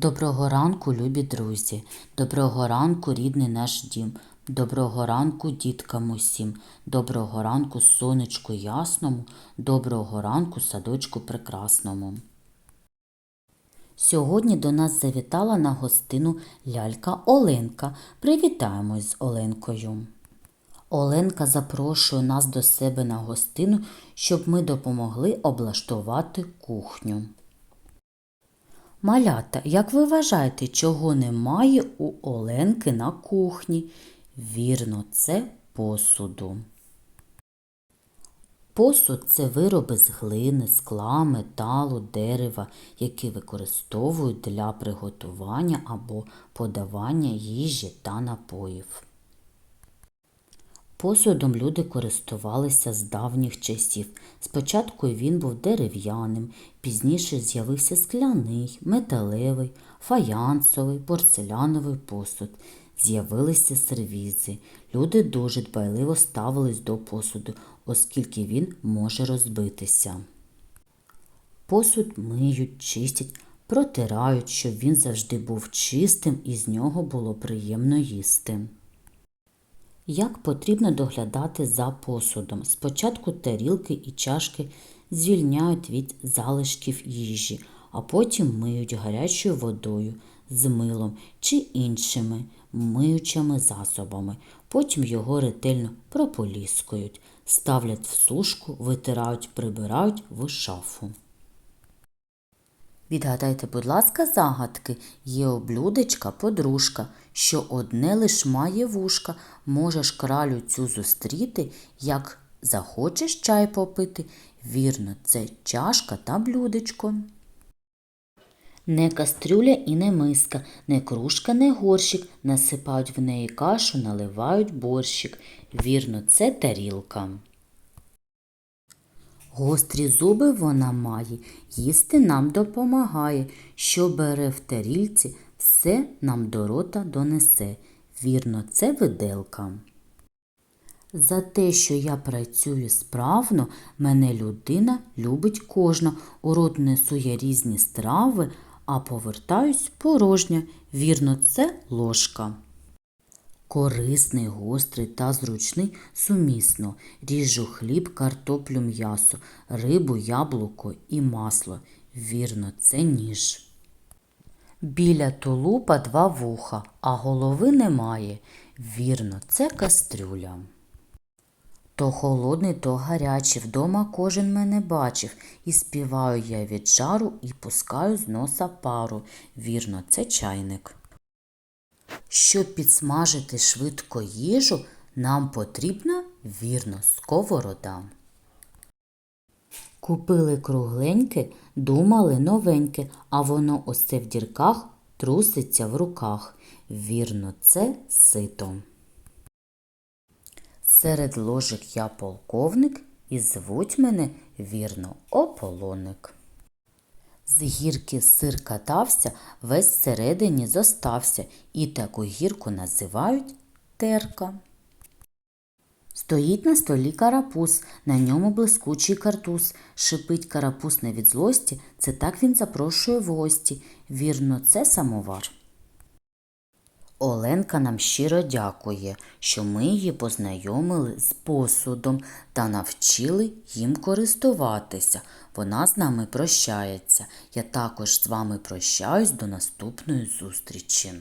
Доброго ранку, любі друзі, доброго ранку, рідний наш дім, доброго ранку, діткам усім, доброго ранку, сонечку ясному, доброго ранку, садочку прекрасному. Сьогодні до нас завітала на гостину лялька Оленка. Привітаємось з Оленкою. Оленка запрошує нас до себе на гостину, щоб ми допомогли облаштувати кухню. Малята, як ви вважаєте, чого немає у Оленки на кухні? Вірно, це посуду. Посуд це вироби з глини, скла, металу, дерева, які використовують для приготування або подавання їжі та напоїв. Посудом люди користувалися з давніх часів. Спочатку він був дерев'яним, пізніше з'явився скляний, металевий, фаянсовий, порцеляновий посуд. З'явилися сервізи. Люди дуже дбайливо ставились до посуду, оскільки він може розбитися. Посуд миють, чистять, протирають, щоб він завжди був чистим і з нього було приємно їсти. Як потрібно доглядати за посудом? Спочатку тарілки і чашки звільняють від залишків їжі, а потім миють гарячою водою з милом чи іншими миючими засобами. Потім його ретельно прополіскують, ставлять в сушку, витирають, прибирають в шафу. Відгадайте, будь ласка, загадки. Є у блюдечка подружка, що одне лиш має вушка. Можеш кралю цю зустріти, як захочеш чай попити. Вірно, це чашка та блюдечко. Не кастрюля і не миска, не кружка, не горщик. Насипають в неї кашу, наливають борщик. Вірно, це тарілка. Гострі зуби вона має, їсти нам допомагає, що бере в тарільці, все нам до рота донесе. Вірно, це виделка. За те, що я працюю справно, мене людина любить кожна. У рот несу я різні страви, а повертаюсь порожня. Вірно, це ложка. Корисний, гострий та зручний сумісно. Ріжу хліб, картоплю, м'ясо, рибу, яблуко і масло. Вірно, це ніж. Біля тулупа два вуха, а голови немає. Вірно, це кастрюля. То холодний, то гарячий, вдома кожен мене бачив, і співаю я від жару і пускаю з носа пару. Вірно, це чайник. Щоб підсмажити швидко їжу, нам потрібна вірно сковорода. Купили кругленьке, думали новеньке, а воно ось в дірках труситься в руках. Вірно, це сито. Серед ложок я полковник і звуть мене вірно ополоник. З гірки сир катався, весь всередині зостався, і таку гірку називають терка. Стоїть на столі карапуз, на ньому блискучий картуз. Шипить карапуз не від злості, це так він запрошує в гості. Вірно, це самовар. Оленка нам щиро дякує, що ми її познайомили з посудом та навчили їм користуватися. Вона з нами прощається. Я також з вами прощаюсь до наступної зустрічі.